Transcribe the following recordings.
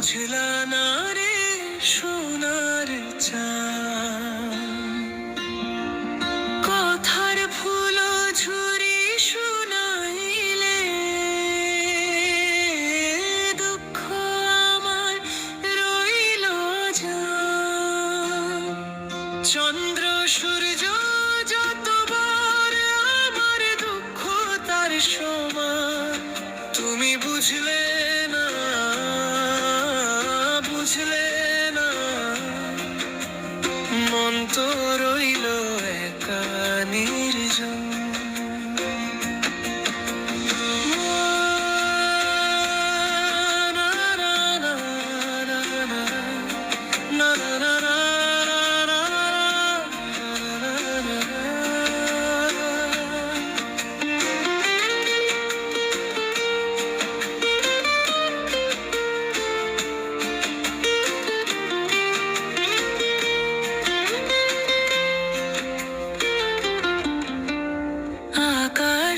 বুঝলা না রে সোনার কথার ফুল ঝুরি শুনাইলে, দুঃখ রইল যা চন্দ্র, সূর্য যতবার আমার দুঃখ তার সমান, তুমি বুঝলে না বুঝলে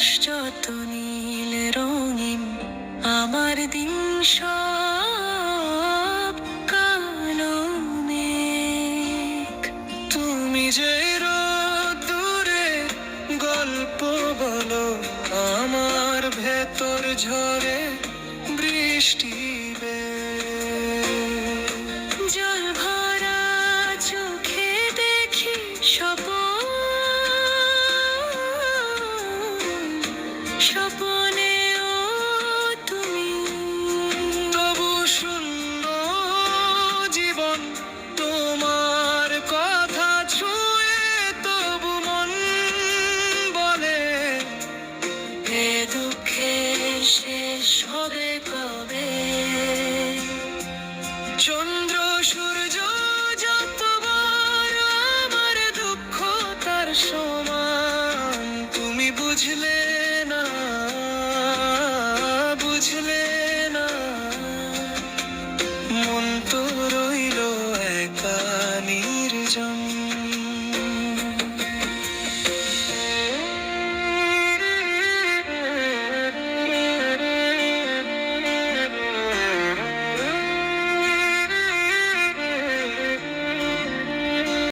আকাশ যত নীল রঙিন আমার দিন সব কালো মেঘ। তুমি যে দূরে গল্প বলো, আমার ভেতর ঝরে বৃষ্টি শেষ হবে কবে? চন্দ্র সূর্য যত যতবার আমার দুঃখ তার